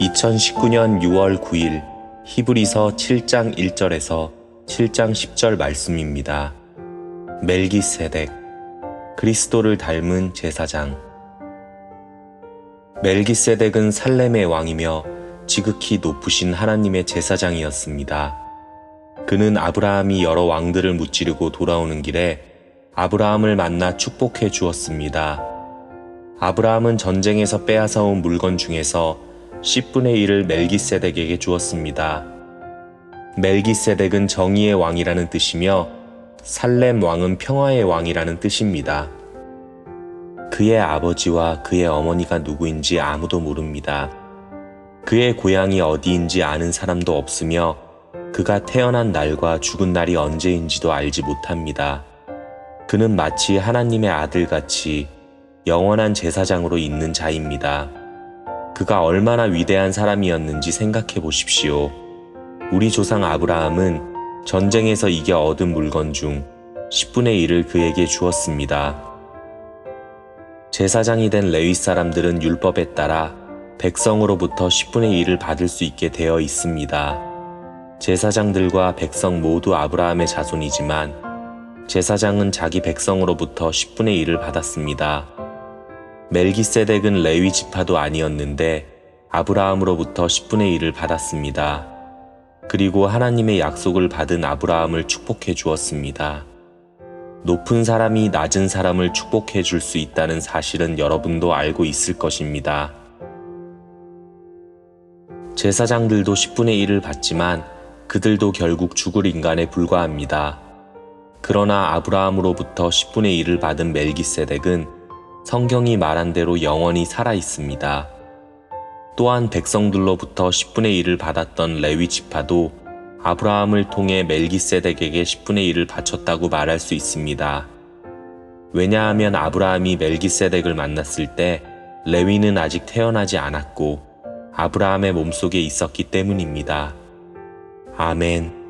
2019년 6월 9일 히브리서 7장 1절에서 7장 10절 말씀입니다. 멜기세덱 그리스도를 닮은 제사장 멜기세덱은 살렘의 왕이며 지극히 높으신 하나님의 제사장이었습니다. 그는 아브라함이 여러 왕들을 무찌르고 돌아오는 길에 아브라함을 만나 축복해 주었습니다. 아브라함은 전쟁에서 빼앗아온 물건 중에서 10분의 1을 멜기세덱에게 주었습니다. 멜기세덱은 정의의 왕이라는 뜻이며 살렘 왕은 평화의 왕이라는 뜻입니다. 그의 아버지와 그의 어머니가 누구인지 아무도 모릅니다. 그의 고향이 어디인지 아는 사람도 없으며 그가 태어난 날과 죽은 날이 언제인지도 알지 못합니다. 그는 마치 하나님의 아들같이 영원한 제사장으로 있는 자입니다. 그가 얼마나 위대한 사람이었는지 생각해 보십시오. 우리 조상 아브라함은 전쟁에서 이겨 얻은 물건 중 10분의 1을 그에게 주었습니다. 제사장이 된 레위 사람들은 율법에 따라 백성으로부터 10분의 1을 받을 수 있게 되어 있습니다. 제사장들과 백성 모두 아브라함의 자손이지만 제사장은 자기 백성으로부터 10분의 1을 받았습니다. 멜기세덱은 레위 지파도 아니었는데 아브라함으로부터 10분의 1을 받았습니다. 그리고 하나님의 약속을 받은 아브라함을 축복해 주었습니다. 높은 사람이 낮은 사람을 축복해 줄 수 있다는 사실은 여러분도 알고 있을 것입니다. 제사장들도 10분의 1을 받지만 그들도 결국 죽을 인간에 불과합니다. 그러나 아브라함으로부터 10분의 1을 받은 멜기세덱은 성경이 말한 대로 영원히 살아 있습니다. 또한 백성들로부터 10분의 1을 받았던 레위 지파도 아브라함을 통해 멜기세덱에게 10분의 1을 바쳤다고 말할 수 있습니다. 왜냐하면 아브라함이 멜기세덱을 만났을 때 레위는 아직 태어나지 않았고 아브라함의 몸속에 있었기 때문입니다. 아멘.